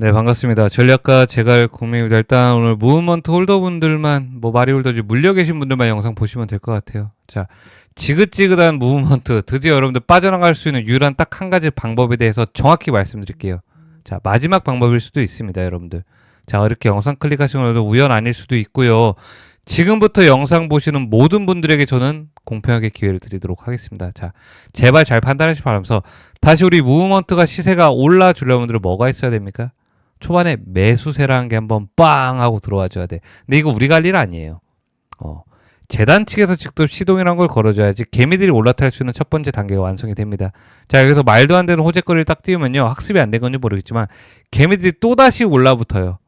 네, 반갑습니다. 전략가 제갈 공명입니다. 일단 오늘 무브먼트 홀더분들만 뭐 마리홀더지 물려 계신 분들만 영상 보시면 될 것 같아요. 자, 지긋지긋한 무브먼트 드디어 여러분들 빠져나갈 수 있는 유일한 딱 한 가지 방법에 대해서 정확히 말씀드릴게요. 자, 마지막 방법일 수도 있습니다, 여러분들. 자, 이렇게 영상 클릭하시는 것도 우연 아닐 수도 있고요. 지금부터 영상 보시는 모든 분들에게 저는 공평하게 기회를 드리도록 하겠습니다. 자, 제발 잘 판단하시기 바라면서 다시 우리 무브먼트가 시세가 올라주려면 뭐가 있어야 됩니까? 초반에 매수세라는 게 한번 빵 하고 들어와 줘야 돼. 근데 이거 우리가 할 일 아니에요. 어. 재단 측에서 직접 시동이란 걸 걸어줘야지 개미들이 올라탈 수 있는 첫 번째 단계가 완성이 됩니다. 자, 여기서 말도 안 되는 호재거리를 딱 띄우면요. 학습이 안 된 건지 모르겠지만 개미들이 또다시 올라붙어요.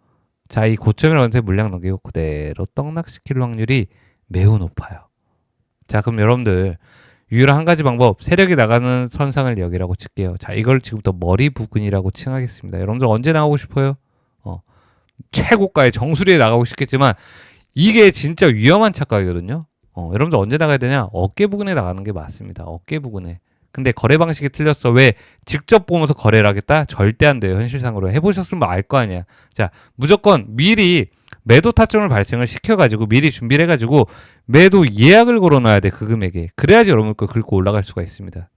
자, 이 고점이라는 데 물량 넘기고 그대로 떡락시킬 확률이 매우 높아요. 자, 그럼 여러분들 유일한 한 가지 방법 세력이 나가는 선상을 여기라고 칠게요. 자, 이걸 지금부터 머리 부근이라고 칭하겠습니다. 여러분들 언제 나가고 싶어요? 어, 최고가의 정수리에 나가고 싶겠지만 이게 진짜 위험한 착각이거든요. 어, 여러분들 언제 나가야 되냐? 어깨 부근에 나가는 게 맞습니다. 어깨 부근에. 근데 거래 방식이 틀렸어. 왜 직접 보면서 거래를 하겠다? 절대 안 돼요. 현실상으로 해보셨으면 알 거 아니야. 자, 무조건 미리 매도 타점을 발생을 시켜가지고 미리 준비를 해가지고 매도 예약을 걸어놔야 돼 그 금액에. 그래야지 여러분 거 긁고 올라갈 수가 있습니다.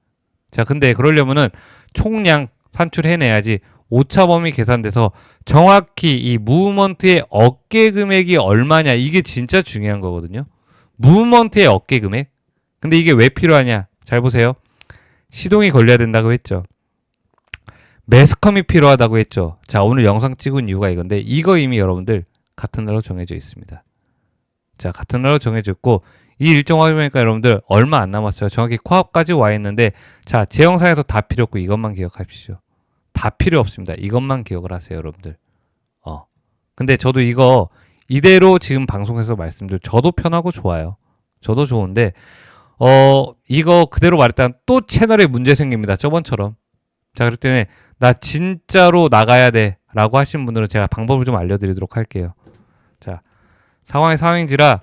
자, 근데 그러려면은 총량 산출해내야지 오차 범위 계산돼서 정확히 이 무브먼트의 어깨 금액이 얼마냐 이게 진짜 중요한 거거든요. 무브먼트의 어깨 금액. 근데 이게 왜 필요하냐? 잘 보세요. 시동이 걸려야 된다고 했죠. 매스컴이 필요하다고 했죠. 자, 오늘 영상 찍은 이유가 이건데 이거 이미 여러분들 같은 날로 정해져 있습니다. 자, 같은 날로 정해져 있고 이 일정 확인하니까 여러분들 얼마 안 남았어요. 정확히 코앞까지 와 있는데 자, 제 영상에서 다 필요 없고 이것만 기억하십시오. 다 필요 없습니다. 이것만 기억을 하세요, 여러분들. 어. 근데 저도 이거 이대로 지금 방송에서 말씀드려 저도 편하고 좋아요. 저도 좋은데 어, 이거 그대로 말했다면 또 채널에 문제 생깁니다. 저번처럼. 자, 그렇기 때문에 나 진짜로 나가야 돼. 라고 하신 분들은 제가 방법을 좀 알려드리도록 할게요. 자, 상황이 상황인지라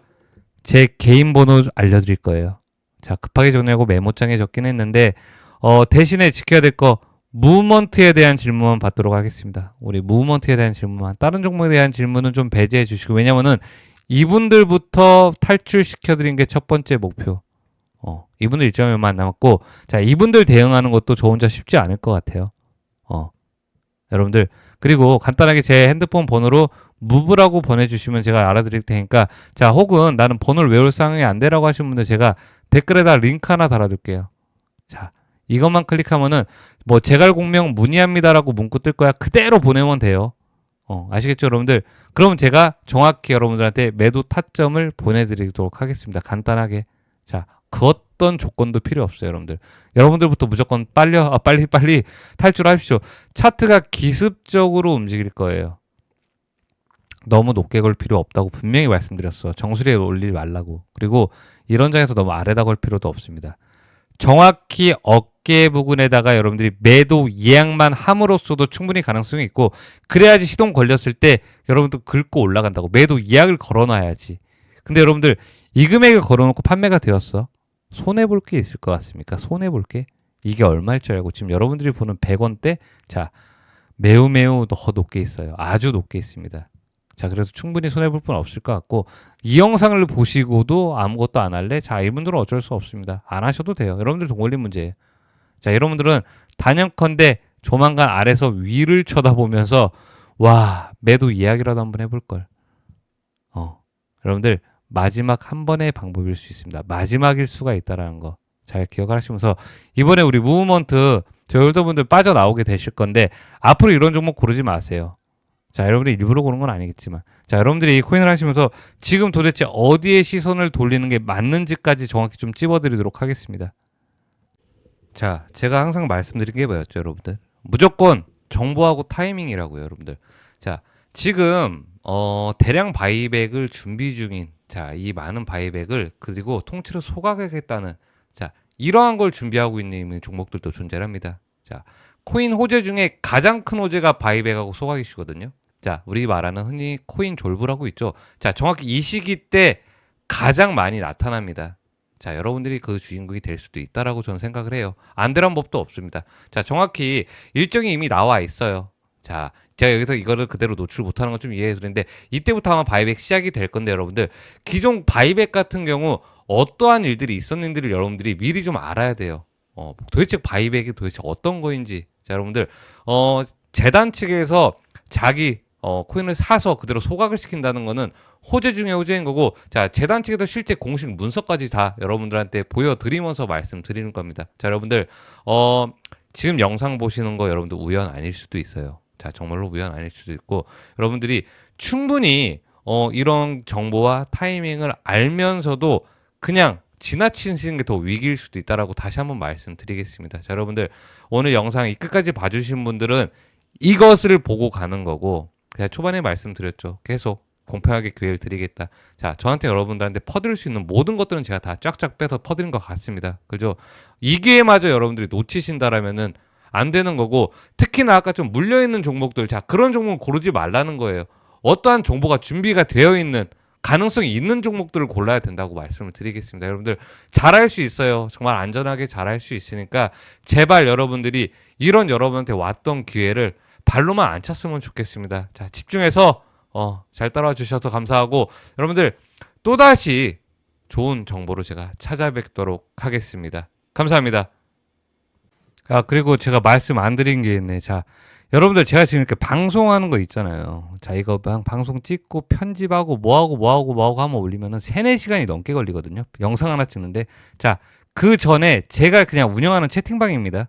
제 개인 번호 알려드릴 거예요. 자, 급하게 정리하고 메모장에 적긴 했는데, 어, 대신에 지켜야 될 거, 무브먼트에 대한 질문만 받도록 하겠습니다. 우리 무브먼트에 대한 질문만. 다른 종목에 대한 질문은 좀 배제해 주시고, 왜냐면은 이분들부터 탈출시켜 드린 게 첫 번째 목표. 어, 이분들 일정이 얼마 안 남았고, 자, 이분들 대응하는 것도 저 혼자 쉽지 않을 것 같아요. 어, 여러분들, 그리고 간단하게 제 핸드폰 번호로 무브라고 보내주시면 제가 알아드릴 테니까, 자, 혹은 나는 번호를 외울 상황이 안 되라고 하시는 분들 제가 댓글에다 링크 하나 달아둘게요. 자, 이것만 클릭하면은 뭐 제갈 공명 문의합니다라고 문구 뜰 거야. 그대로 보내면 돼요. 어, 아시겠죠, 여러분들? 그럼 제가 정확히 여러분들한테 매도 타점을 보내드리도록 하겠습니다. 간단하게. 자, 그 어떤 조건도 필요 없어요, 여러분들. 여러분들부터 무조건 빨리, 아, 빨리, 빨리 탈출하십시오. 차트가 기습적으로 움직일 거예요. 너무 높게 걸 필요 없다고 분명히 말씀드렸어. 정수리에 올리지 말라고. 그리고 이런 장에서 너무 아래다 걸 필요도 없습니다. 정확히 어깨 부분에다가 여러분들이 매도 예약만 함으로써도 충분히 가능성이 있고 그래야지 시동 걸렸을 때 여러분들 긁고 올라간다고 매도 예약을 걸어놔야지. 근데 여러분들 이 금액을 걸어놓고 판매가 되었어. 손해 볼 게 있을 것 같습니까? 손해 볼 게? 이게 얼마일 줄 알고 지금 여러분들이 보는 100원대 자 매우 매우 더 높게 있어요. 아주 높게 있습니다. 자 그래서 충분히 손해 볼 분 없을 것 같고 이 영상을 보시고도 아무것도 안 할래? 자 이분들은 어쩔 수 없습니다. 안 하셔도 돼요. 여러분들 동올림 문제예요. 자 여러분들은 단연컨대 조만간 아래서 위를 쳐다보면서 와 매도 이야기라도 한번 해볼 걸. 어 여러분들 마지막 한 번의 방법일 수 있습니다. 마지막일 수가 있다라는 거 잘 기억하시면서 이번에 우리 무브먼트 저 여러분들 빠져나오게 되실 건데 앞으로 이런 종목 고르지 마세요. 자, 여러분들이 일부러 고른 건 아니겠지만 자, 여러분들이 이 코인을 하시면서 지금 도대체 어디에 시선을 돌리는 게 맞는지까지 정확히 좀 찝어드리도록 하겠습니다. 자, 제가 항상 말씀드린 게 뭐였죠, 여러분들? 무조건 정보하고 타이밍이라고요, 여러분들. 자, 지금 어, 대량 바이백을 준비 중인 자, 이 많은 바이백을 그리고 통째로 소각하겠다는 자, 이러한 걸 준비하고 있는 종목들도 존재합니다. 자, 코인 호재 중에 가장 큰 호재가 바이백하고 소각이시거든요. 자, 우리 말하는 흔히 코인 졸부라고 있죠. 자, 정확히 이 시기 때 가장 많이 나타납니다. 자, 여러분들이 그 주인공이 될 수도 있다라고 저는 생각을 해요. 안 되란 법도 없습니다. 자, 정확히 일정이 이미 나와 있어요. 자, 제가 여기서 이거를 그대로 노출 못하는 건 좀 이해해 드리는데 이때부터 아마 바이백 시작이 될 건데 여러분들 기존 바이백 같은 경우 어떠한 일들이 있었는지를 여러분들이 미리 좀 알아야 돼요. 어, 도대체 바이백이 도대체 어떤 거인지. 자, 여러분들 어, 재단 측에서 자기 어, 코인을 사서 그대로 소각을 시킨다는 거는 호재 중에 호재인 거고 자 재단 측에서 실제 공식 문서까지 다 여러분들한테 보여드리면서 말씀드리는 겁니다. 자 여러분들 어 지금 영상 보시는 거 여러분들 우연 아닐 수도 있어요. 자 정말로 우연 아닐 수도 있고 여러분들이 충분히 어 이런 정보와 타이밍을 알면서도 그냥 지나치시는 게 더 위기일 수도 있다라고 다시 한번 말씀드리겠습니다. 자 여러분들 오늘 영상 이 끝까지 봐주신 분들은 이것을 보고 가는 거고 그냥 초반에 말씀드렸죠. 계속 공평하게 기회를 드리겠다. 자, 저한테 여러분들한테 퍼드릴 수 있는 모든 것들은 제가 다 쫙쫙 빼서 퍼드린 것 같습니다. 그죠? 이 기회마저 여러분들이 놓치신다라면은 안 되는 거고 특히나 아까 좀 물려 있는 종목들 자 그런 종목 고르지 말라는 거예요. 어떠한 정보가 준비가 되어 있는 가능성이 있는 종목들을 골라야 된다고 말씀을 드리겠습니다. 여러분들 잘할 수 있어요. 정말 안전하게 잘할 수 있으니까 제발 여러분들이 이런 여러분한테 왔던 기회를 발로만 안 찼으면 좋겠습니다. 자, 집중해서 어, 잘 따라와 주셔서 감사하고 여러분들 또다시 좋은 정보로 제가 찾아뵙도록 하겠습니다. 감사합니다. 아, 그리고 제가 말씀 안 드린 게 있네. 자, 여러분들 제가 지금 이렇게 방송하는 거 있잖아요. 자, 이거 방, 방송 찍고 편집하고 뭐하고 뭐하고 뭐하고 하면 올리면은 3, 4시간이 넘게 걸리거든요. 영상 하나 찍는데. 자, 그 전에 제가 그냥 운영하는 채팅방입니다.